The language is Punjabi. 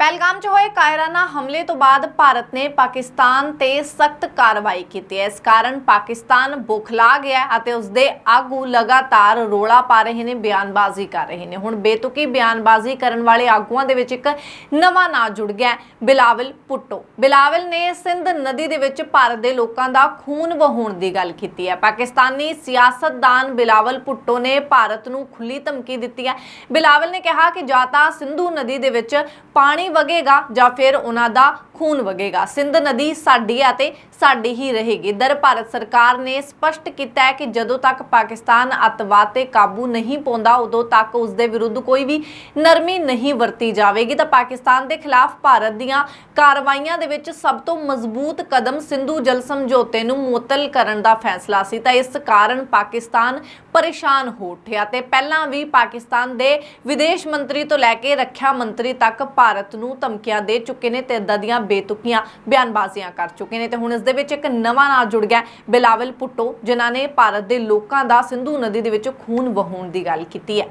ਪਹਿਲਗਾਮ 'ਚ ਹੋਏ ਕਾਇਰਾਨਾ ਹਮਲੇ ਤੋਂ ਬਾਅਦ ਭਾਰਤ ਨੇ ਪਾਕਿਸਤਾਨ ਤੇ ਸਖਤ ਕਾਰਵਾਈ ਕੀਤੀ ਹੈ। ਇਸ ਕਾਰਨ ਪਾਕਿਸਤਾਨ ਬੁਖਲਾ ਗਿਆ ਹੈ ਅਤੇ ਉਸਦੇ ਆਗੂ ਲਗਾਤਾਰ ਰੋਲਾ ਪਾ ਰਹੇ ਨੇ, ਬਿਆਨਬਾਜ਼ੀ ਕਰ ਰਹੇ ਨੇ। ਹੁਣ ਬੇਤੁਕੀ ਬਿਆਨਬਾਜ਼ੀ ਕਰਨ ਵਾਲੇ ਆਗੂਆਂ ਦੇ ਵਿੱਚ ਇੱਕ ਨਵਾਂ ਨਾਂ ਜੁੜ ਗਿਆ ਬਿਲਾਵਲ ਭੁੱਟੋ। ਬਿਲਾਵਲ ਨੇ ਸਿੰਧ ਨਦੀ ਦੇ ਵਿੱਚ ਭਾਰਤ ਦੇ ਲੋਕਾਂ ਦਾ ਖੂਨ ਵਹਾਉਣ ਦੀ ਗੱਲ ਕੀਤੀ ਹੈ। ਪਾਕਿਸਤਾਨੀ ਸਿਆਸਤਦਾਨ ਬਿਲਾਵਲ ਭੁੱਟੋ ਨੇ ਭਾਰਤ ਨੂੰ ਖੁੱਲੀ ਧਮਕੀ ਦਿੱਤੀ ਹੈ। ਬਿਲਾਵਲ ਨੇ ਕਿਹਾ ਕਿ ਜਾਂ ਤਾਂ ਸਿੰਧੂ ਨਦੀ ਦੇ ਵਿੱਚ ਪਾਣੀ ਵਗੇਗਾ ਜਾਂ ਫਿਰ ਉਹਨਾਂ ਦਾ ਖੂਨ ਵਗੇਗਾ। ਸਿੰਧ ਨਦੀ ਸਾਡੀ ਹੈ ਅਤੇ ਸਾਡੀ ਹੀ ਰਹੇਗੀ। ਦਰ ਭਾਰਤ ਸਰਕਾਰ ਨੇ ਸਪਸ਼ਟ ਕੀਤਾ ਹੈ ਕਿ ਜਦੋਂ ਤੱਕ ਪਾਕਿਸਤਾਨ ਅੱਤਵਾਦ ਤੇ ਕਾਬੂ ਨਹੀਂ ਪਾਉਂਦਾ, ਉਦੋਂ ਤੱਕ ਉਸ ਦੇ ਵਿਰੁੱਧ ਕੋਈ ਵੀ ਨਰਮੀ ਨਹੀਂ ਵਰਤੀ ਜਾਵੇਗੀ। ਤਾਂ ਪਾਕਿਸਤਾਨ ਦੇ ਖਿਲਾਫ ਭਾਰਤ ਦੀਆਂ ਕਾਰਵਾਈਆਂ ਦੇ ਵਿੱਚ ਸਭ ਤੋਂ ਮਜ਼ਬੂਤ ਕਦਮ ਸਿੰਧੂ ਜਲ ਸਮਝੌਤੇ ਨੂੰ ਮੁਅਤਲ ਕਰਨ ਦਾ ਫੈਸਲਾ ਸੀ। ਤਾਂ ਇਸ ਕਾਰਨ ਪਾਕਿਸਤਾਨ ਪਰੇਸ਼ਾਨ ਹੋ ਉੱਠਿਆ ਤੇ ਪਹਿਲਾਂ ਵੀ ਪਾਕਿਸਤਾਨ ਦੇ ਵਿਦੇਸ਼ ਮੰਤਰੀ ਤੋਂ ਲੈ ਕੇ ਰੱਖਿਆ ਮੰਤਰੀ ਤੱਕ ਭਾਰਤ ਨੂੰ ਧਮਕੀਆਂ ਦੇ ਚੁੱਕੇ ਨੇ ਤੇ ਇਦਾਂ ਦੀਆਂ ਬੇਤੁਕੀਆਂ ਬਿਆਨਬਾਜ਼ੀਆਂ ਕਰ ਚੁੱਕੇ ਨੇ ਤੇ ਹੁਣ ਇਸ ਦੇ ਵਿੱਚ ਇੱਕ ਨਵਾਂ ਨਾਂ ਜੁੜ ਗਿਆ ਬਿਲਾਵਲ ਭੁੱਟੋ, ਜਿਨ੍ਹਾਂ ਨੇ ਭਾਰਤ ਦੇ ਲੋਕਾਂ ਦਾ ਸਿੰਧੂ ਨਦੀ ਦੇ ਵਿੱਚ ਖੂਨ ਵਹਾਉਣ ਦੀ ਗੱਲ ਕੀਤੀ ਹੈ।